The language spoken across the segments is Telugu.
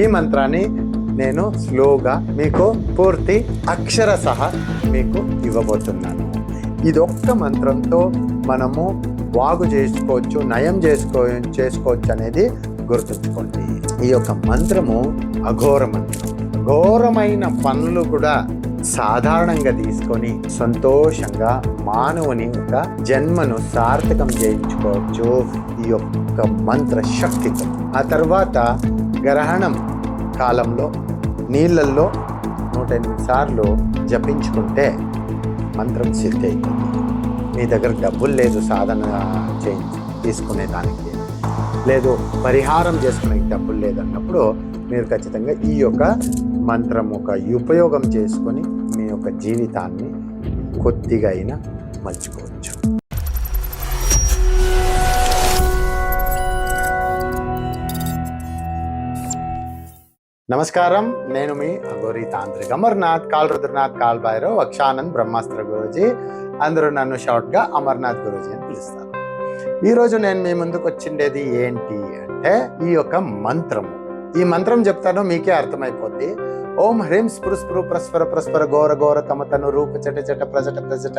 ఈ మంత్రాన్ని నేను స్లోగా మీకు పూర్తి అక్షర సహా మీకు ఇవ్వబోతున్నాను. ఇది ఒక్క మంత్రంతో మనము వాగు చేసుకోవచ్చు నయం చేసుకో చేసుకోవచ్చు అనేది గుర్తుంచుకోండి. ఈ యొక్క మంత్రము అఘోర మంత్రం. ఘోరమైన పనులు కూడా సాధారణంగా తీసుకొని సంతోషంగా మానవుని ఒక జన్మను సార్థకం చేయించుకోవచ్చు. ఈ యొక్క మంత్ర శక్తితో. ఆ తర్వాత గ్రహణం కాలంలో నీళ్ళల్లో నూట ఎనిమిది సార్లు జపించుకుంటే మంత్రం సిద్ధి అవుతుంది మీ దగ్గర డబ్బులు లేదు సాధన చేయించి తీసుకునే దానికి. లేదు పరిహారం చేసుకునే డబ్బులు లేదన్నప్పుడు మీరు ఖచ్చితంగా ఈ యొక్క మంత్రం ఒక ఉపయోగం చేసుకొని మీ యొక్క జీవితాన్ని కొద్దిగా అయినా మలుచుకోవచ్చు. నమస్కారం. నేను మీ అఘోరి తాంత్రిక్ అమర్నాథ్ కాల్ రుద్రనాథ్ కాల్ భైరవ్ అక్షానంద్ బ్రహ్మాస్త్ర గురూజీ. అందరూ నన్ను షార్ట్గా అమర్నాథ్ గురూజీ అని పిలుస్తారు. ఈరోజు నేను మీ ముందుకు వచ్చిండేది ఏంటి అంటే ఈ యొక్క మంత్రము. ఈ మంత్రం చెప్తాను మీకే అర్థమైపోద్ది. ఓం హ్రీం స్పృ స్పృ ప్రస్పర ప్రస్వర ఘోర ఘోర తమ తను రూప చట చట ప్రజట ప్రజట.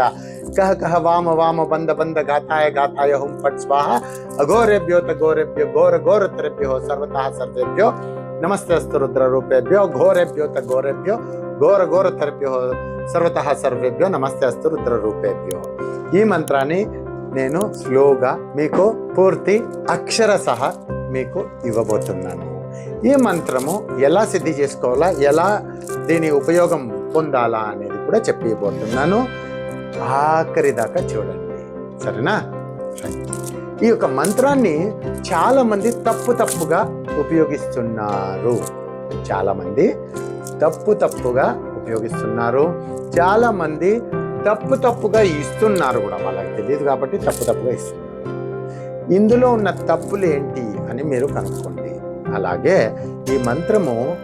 కహ కహ వామ వామ బంద బంద గాథాయ గాతాయ హుం ఫట్ స్వాహ. అఘోరేభ్యో తఘోరేభ్యో ఘోర ఘోరతరేభ్యో సర్వతః సర్వేభ్యో నమస్తే రుద్రరూపేభ్యో రూపేభ్యో ఘోరేభ్యో తఘోరేభ్యో ఘోర తరభ్యో సర్వతః సర్వేభ్యో నమస్తే అస్తు రూపేభ్యో ఈ మంత్రాన్ని నేను స్లోగా మీకు పూర్తి అక్షర సహా మీకు ఇవ్వబోతున్నాను. ఈ మంత్రము ఎలా సిద్ధి చేసుకోవాలా ఎలా దీని ఉపయోగం పొందాలా అనేది కూడా చెప్పిపోతున్నాను ఆఖరి దాకా చూడండి. సరేనా? ఈ యొక్క మంత్రాన్ని చాలామంది తప్పు తప్పుగా ఉపయోగిస్తున్నారు. చాలామంది తప్పు తప్పుగా ఉపయోగిస్తున్నారు. చాలామంది తప్పు తప్పుగా ఇస్తున్నారు కూడా. వాళ్ళకి తెలియదు కాబట్టి తప్పు తప్పుగా ఇస్తున్నారు. ఇందులో ఉన్న తప్పులు ఏంటి అని మీరు కనుక్కోండి. అలాగే ఈ మంత్రము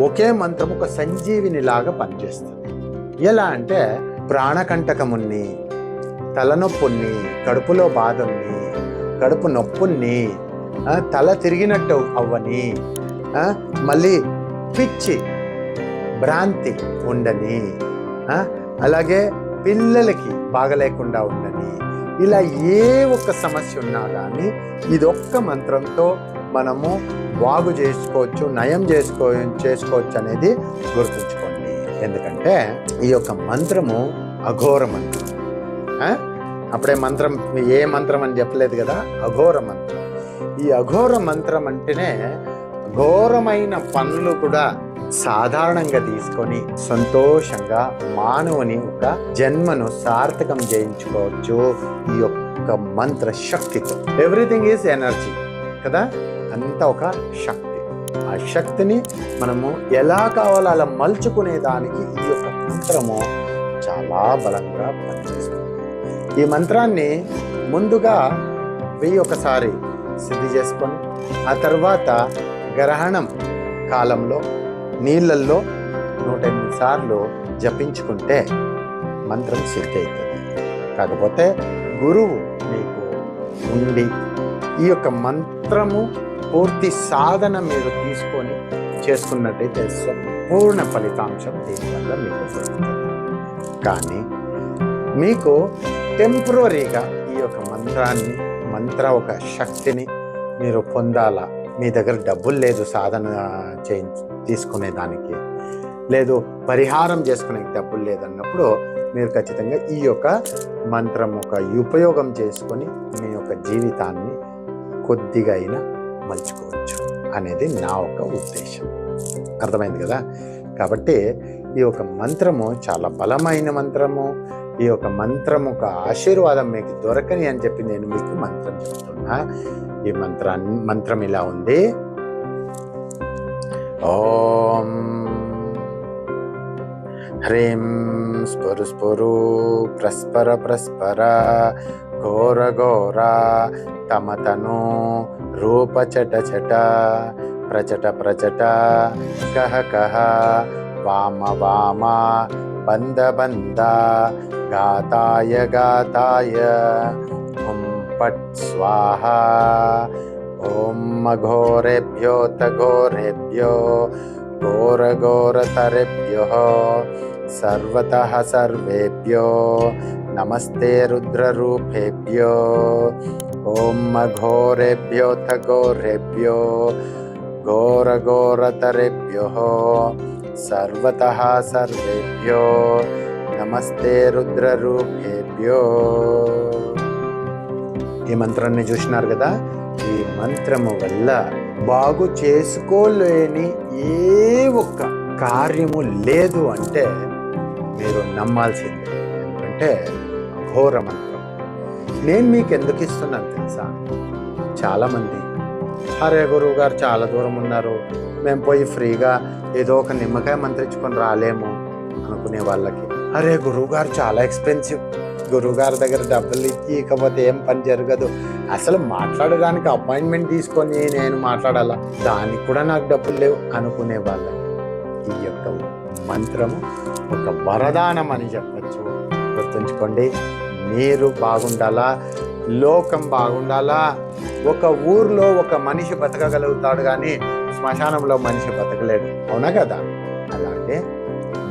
ఒకే మంత్రము ఒక సంజీవినిలాగా పనిచేస్తుంది. ఎలా అంటే ప్రాణకంటకముని తలనొప్పుని కడుపులో బాధల్ని కడుపు నొప్పుని తల తిరిగినట్టు అవ్వని మళ్ళీ పిచ్చి భ్రాంతి ఉండని అలాగే పిల్లలకి బాగలేకుండా ఉండని ఇలా ఏ ఒక్క సమస్య ఉన్నా కానీ ఇదొక్క మంత్రంతో మనము బాగు చేసుకోవచ్చు నయం చేసుకో చేసుకోవచ్చు అనేది గుర్తుంచుకోండి. ఎందుకంటే ఈ యొక్క మంత్రము అఘోర మంత్రం అప్పుడే మంత్రం ఏ మంత్రం అని చెప్పలేదు కదా? అఘోర మంత్రం. ఈ అఘోర మంత్రం అంటేనే ఘోరమైన పనులు కూడా సాధారణంగా తీసుకొని సంతోషంగా మానవుని ఒక జన్మను సార్థకం చేయించుకోవచ్చు. ఈ యొక్క మంత్ర శక్తితో. ఎవ్రీథింగ్ ఈజ్ ఎనర్జీ కదా? అంత ఒక శక్తి. ఆ శక్తిని మనము ఎలా కావాలో అలా మలుచుకునే దానికి ఈ యొక్క మంత్రము చాలా బలంగా పనిచేస్తుంది. ఈ మంత్రాన్ని ముందుగా వెయ్యి ఒకసారి సిద్ధి చేసుకొని ఆ తర్వాత గ్రహణం కాలంలో నీళ్ళల్లో నూట ఎనిమిది సార్లు జపించుకుంటే మంత్రం సిద్ధి అవుతుంది కాకపోతే గురువు మీకు ఉండి ఈ యొక్క మంత్రము పూర్తి సాధన మీరు తీసుకొని చేసుకున్నట్టయితే సంపూర్ణ ఫలితాంశం దీనివల్ల మీకు దొరుకుతుంది కానీ మీకు టెంపరీగా ఈ యొక్క మంత్రాన్ని మంత్ర ఒక శక్తిని మీరు పొందాలా? మీ దగ్గర డబ్బులు లేదు సాధన చే తీసుకునే దానికి. లేదు పరిహారం చేసుకునే డబ్బులు లేదన్నప్పుడు మీరు ఖచ్చితంగా ఈ యొక్క మంత్రం ఒక ఉపయోగం చేసుకొని మీ యొక్క జీవితాన్ని కొద్దిగా అయినా మలుచుకోవచ్చు అనేది నా ఒక ఉద్దేశం. అర్థమైంది కదా? కాబట్టి ఈ యొక్క మంత్రము చాలా బలమైన మంత్రము. ఈ యొక్క మంత్రం ఒక ఆశీర్వాదం మీకు దొరకని అని చెప్పి నేను మీకు మంత్రం చెప్తున్నా. ఈ మంత్రాన్ని మంత్రం ఇలా ఉంది. ఓం హ్రీం స్ఫురు స్ఫురు ప్రస్పర ప్రస్పర ఘోర ఘోర తమతను రూప చట చట ప్రచట ప్రచట కహ కహ వామ వామ బంద బంద గాతాయ గాతాయ హుం పట్ స్వాహ ఓం అఘోరేభ్యోత ఘోరేభ్యో ఘోరఘోరతరేభ్యో సర్వతః సర్వేభ్యో నమస్తే రుద్రరూపేభ్యో ఓం అఘోరేభ్యోత ఘోరేభ్యో ఘోరఘోరతరేభ్యో సర్వతః సర్వేభ్యో నమస్తే రుద్రరూపేభ్యో. ఈ మంత్రాన్ని చూసినారు కదా? ఈ మంత్రము వల్ల బాగు చేసుకోలేని ఏ ఒక్క కార్యము లేదు అంటే మీరు నమ్మాల్సిందే. ఎందుకంటే ఘోర మంత్రం. నేను మీకు ఎందుకు ఇస్తున్నాను తెలుసా? చాలామంది అరే గురువు గారు చాలా దూరం ఉన్నారు. మేము పోయి ఫ్రీగా ఏదో ఒక నిమ్మకాయ మంత్రించుకొని రాలేము అనుకునే వాళ్ళకి అరే గురువుగారు చాలా ఎక్స్పెన్సివ్ గురువుగారి దగ్గర డబ్బులు ఇచ్చి ఇకపోతే ఏం పని జరగదు. అసలు మాట్లాడడానికి అపాయింట్మెంట్ తీసుకొని నేను మాట్లాడాలా? దానికి కూడా నాకు డబ్బులు లేవు అనుకునే వాళ్ళ. ఈ యొక్క మంత్రము ఒక వరదానం అని చెప్పచ్చు. గుర్తుంచుకోండి మీరు బాగుండాలా? లోకం బాగుండాలా? ఒక ఊర్లో ఒక మనిషి బతకగలుగుతాడు కానీ శ్మశానంలో మనిషి బతకలేడు. అవునా కదా? అలాగే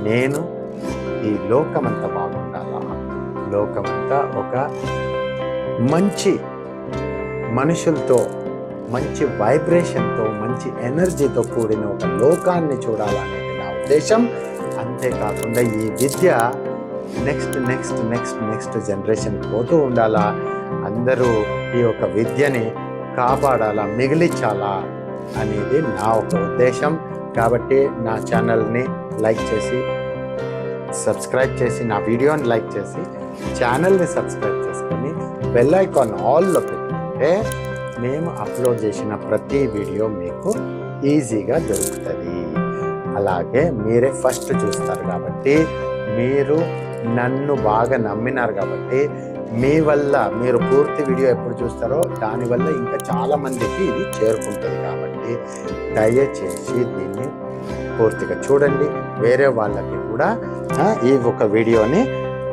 నేను ఈ లోకమంతా బాగుండాలా? లోకమంతా ఒక మంచి మనుషులతో మంచి వైబ్రేషన్తో మంచి ఎనర్జీతో కూడిన ఒక లోకాన్ని చూడాలనేది నా ఉద్దేశం. అంతేకాకుండా ఈ విద్య next next next next generation పోతూ ఉండాలా? అందరూ ఈ యొక్క విద్యని కాపాడాలా? మిగిలించాలా? అనేది నా ఒక ఉద్దేశం. కాబట్టి నా ఛానల్ని లైక్ చేసి సబ్స్క్రైబ్ చేసి నా వీడియోని లైక్ చేసి ఛానల్ని సబ్స్క్రైబ్ చేసుకొని బెల్ ఐకాన్ ఆల్లో పెట్టుకుంటే మేము అప్లోడ్ చేసిన ప్రతి వీడియో మీకు ఈజీగా దొరుకుతుంది. అలాగే మీరే ఫస్ట్ చూస్తారు కాబట్టి మీరు నన్ను బాగా నమ్మినారు కాబట్టి మీ వల్ల మీరు పూర్తి వీడియో ఎప్పుడు చూస్తారో దానివల్ల ఇంకా చాలామందికి ఇది చేరుకుంటుంది కాబట్టి దయచేసి దీన్ని పూర్తిగా చూడండి. వేరే వాళ్ళకి కూడా ఈ ఒక వీడియోని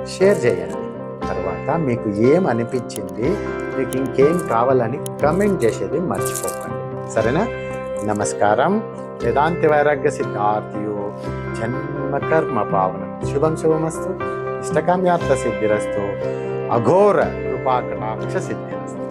షేర్ చేయండి. తర్వాత మీకు ఏం అనిపించింది మీకు ఇంకేం కావాలని కమెంట్ చేసేది మర్చిపోకండి. సరేనా? నమస్కారం. వేదాంతి వైరాగ్య సిద్ధార్థియు జన్మ కర్మ పావనం. శుభం శుభమస్తు. ఇష్టకామ్యార్థ సిద్ధిరస్తు. అఘోర కృపాకటాక్ష సిద్ధిరస్తు.